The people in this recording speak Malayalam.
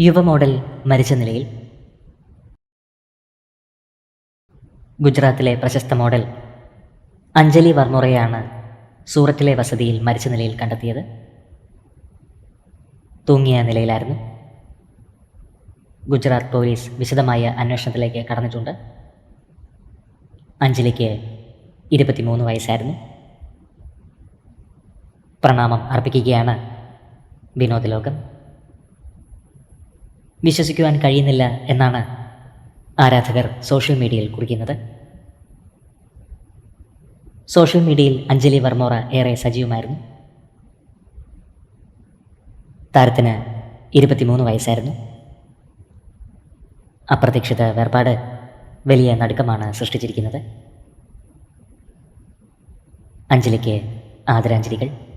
യുവ മോഡൽ മരിച്ച നിലയിൽ. ഗുജറാത്തിലെ പ്രശസ്ത മോഡൽ അഞ്ജലി വർമ്മറയാണ് സൂറത്തിലെ വസതിയിൽ മരിച്ച നിലയിൽ കണ്ടെത്തിയത്. തൂങ്ങിയ നിലയിലായിരുന്നു. ഗുജറാത്ത് പോലീസ് വിശദമായ അന്വേഷണത്തിലേക്ക് കടന്നിട്ടുണ്ട്. അഞ്ജലിക്ക് ഇരുപത്തിമൂന്ന് വയസ്സായിരുന്നു. പ്രണാമം അർപ്പിക്കുകയാണ് വിനോദ ലോകം വിശ്വസിക്കുവാൻ കഴിയുന്നില്ല എന്നാണ് ആരാധകർ സോഷ്യൽ മീഡിയയിൽ കുറിക്കുന്നത്. സോഷ്യൽ മീഡിയയിൽ അഞ്ജലി വർമ്മോറ ഏറെ സജീവമായിരുന്നു. താരത്തിന് ഇരുപത്തിമൂന്ന് വയസ്സായിരുന്നു. അപ്രതീക്ഷിത വേർപാട് വലിയ നടുക്കമാണ് സൃഷ്ടിച്ചിരിക്കുന്നത്. അഞ്ജലിക്ക് ആദരാഞ്ജലികൾ.